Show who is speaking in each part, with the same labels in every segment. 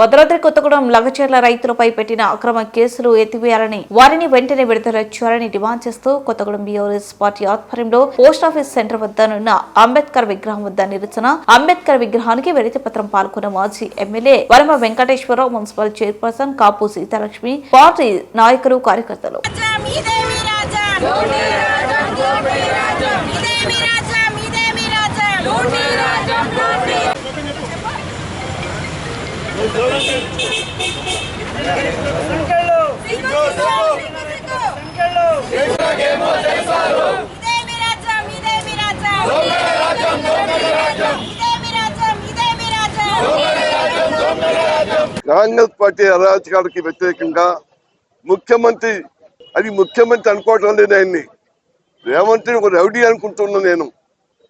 Speaker 1: భద్రాద్రి కొత్తగూడెం లగచర్ల రైతులపై పెట్టిన అక్రమ కేసులు ఎత్తివేయాలని వారిని వెంటనే విడుదల చేయాలని డిమాండ్ చేస్తూ కొత్తగూడెం బీఆర్ఎస్ పార్టీ ఆధ్వర్యంలో పోస్ట్ ఆఫీస్ సెంటర్ వద్ద నున్న అంబేద్కర్ విగ్రహం వద్ద నిరసన అంబేద్కర్ విగ్రహానికి వినతి పత్రం పాల్గొన్న మాజీ MLA Vanama Venkateswara Rao municipal chairperson Kapu Seethalakshmi party నాయకులు కార్యకర్తలు.
Speaker 2: కాంగ్రెస్ పార్టీ అరాచకాలకి వ్యతిరేకంగా ముఖ్యమంత్రి అది ముఖ్యమంత్రి అనుకోవటం లేదు ఆయన్ని. రేవంత్ ఒక రౌడీ అనుకుంటున్నాను నేను.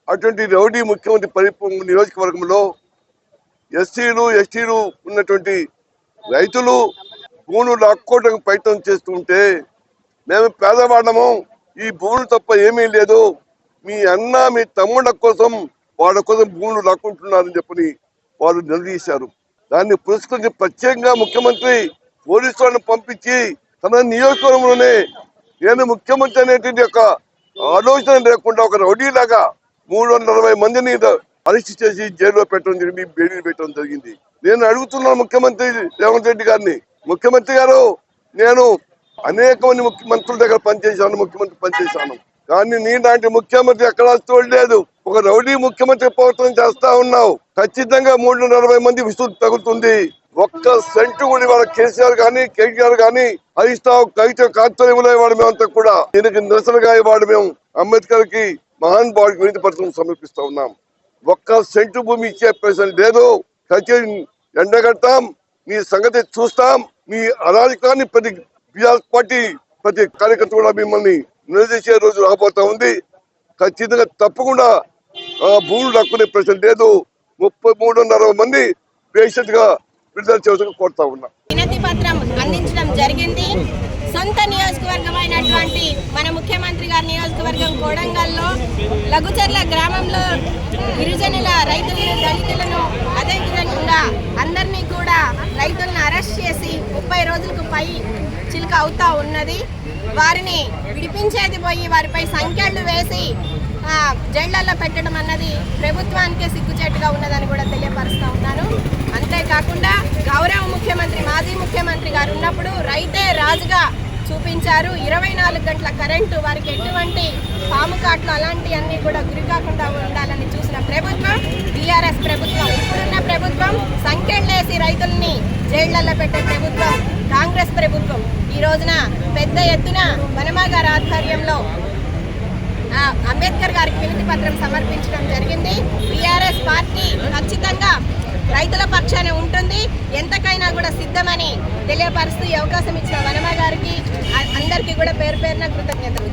Speaker 2: అటువంటి రౌడీ ముఖ్యమంత్రి పరిపూర్ణ నియోజకవర్గంలో ఎస్సీలు ఎస్టీలు ఉన్నటువంటి రైతులు భూములు లాక్కోవడానికి ప్రయత్నం చేస్తుంటే మేము పేదవాళ్ళము ఈ భూములు తప్ప ఏమీ లేదు. మీ అన్న మీ తమ్ముళ్ళ కోసం వాళ్ళ కోసం భూములు లాక్కుంటున్నారని చెప్పని వాళ్ళు నిలదీశారు. దాన్ని పురస్కరించి ప్రత్యేకంగా ముఖ్యమంత్రి పోలీసు వాళ్ళని పంపించి తన నియోజకవర్గంలోనే నేను ముఖ్యమంత్రి అనేటువంటి యొక్క ఆలోచన లేకుండా ఒక రౌడీలాగా మూడు వందల అరవై మందిని అరెస్ట్ చేసి జైల్లో పెట్టడం జరిగింది బెయిల్ పెట్టడం జరిగింది. నేను అడుగుతున్నాను ముఖ్యమంత్రి రేవంత్ రెడ్డి గారిని. ముఖ్యమంత్రి గారు నేను అనేక మంది ముఖ్యమంత్రుల దగ్గర పనిచేశాను ముఖ్యమంత్రి పనిచేశాను. కానీ నీ లాంటి ముఖ్యమంత్రి ఎక్కడా చూడలేదు ఒక రౌడీ ముఖ్యమంత్రి ప్రవర్తన చేస్తా ఉన్నావు. ఖచ్చితంగా మూడు నలభై మంది విసుగు తగులుతుంది. ఒక్క సెంటు కూడా ఇవాళ కేసీఆర్ గాని కేటీఆర్ గాని హరిస్తావు రావు కవిత కార్తవ్యంలో ఇవాడు మేమంతా కూడా దీనికి నిరసనగా ఇవాడు మేము అంబేద్కర్కి మహాన్ బాడీ గురించి పత్రం సమర్పిస్తా ఉన్నాం. ఒక్క సెంటు భూమి ఇచ్చే ప్రశ్న లేదు. ఖచ్చితంగా ఎండగడతాం మీ సంగతి చూస్తాం మీ అరాజకాన్ని ప్రతి బీఆర్ పార్టీ ప్రతి కార్యకర్త కూడా మిమ్మల్ని నిలదీసే రోజు రాబోతా ఉంది. ఖచ్చితంగా తప్పకుండా ఆ భూములు దక్కునే ప్రశ్న లేదు. ముప్పై మూడున్నర మంది పేషెంట్గా విడుదల చేయాల్సిన కోరుతా ఉన్నా.
Speaker 3: వినతి పత్రం అందించడం జరిగింది. సొంత నియోజకవర్గం అయినటువంటి మన ముఖ్యమంత్రి గారి నియోజకవర్గం కోడంగల్లో లఘుచర్ల గ్రామంలో గిరిజనుల రైతులను దళితులను అదేవిధంగా అందరినీ కూడా రైతులను అరెస్ట్ చేసి ముప్పై రోజులకు పై చిలుక అవుతా ఉన్నది. వారిని విడిపించేది పోయి వారిపై సంఖ్యలు వేసి జైళ్ళలో పెట్టడం అన్నది ప్రభుత్వానికే సిగ్గుచేటుగా ఉన్నదని కూడా తెలియపరుస్తూ ఉన్నాను అంతేకాకుండా గౌరవ ముఖ్యమంత్రి మాజీ ముఖ్యమంత్రి గారు ఉన్నప్పుడు రైతే రాజుగా చూపించారు. ఇరవై నాలుగు గంటల కరెంటు వారికి ఎటువంటి పాము కాట్లు అలాంటివన్నీ కూడా గురి కాకుండా ఉండాలని చూసిన ప్రభుత్వం టీఆర్ఎస్ ప్రభుత్వం ఇప్పుడున్న ప్రభుత్వం సంఖ్యలేసి రైతుల్ని జైళ్ళలో పెట్టే ప్రభుత్వం కాంగ్రెస్ ప్రభుత్వం. ఈ రోజున పెద్ద ఎత్తున వనమాగారి ఆధ్వర్యంలో అంబేద్కర్ గారికి వినతి పత్రం సమర్పించడం జరిగింది. టీఆర్ఎస్ పార్టీ ఖచ్చితంగా రైతుల పక్షాన ఉంటుంది. ఎంతకైనా కూడా సిద్ధమని తెలియపరుస్తూ ఈ అవకాశం ఇచ్చిన వనమ గారికి అందరికీ కూడా పేరు పేరున కృతజ్ఞతలు.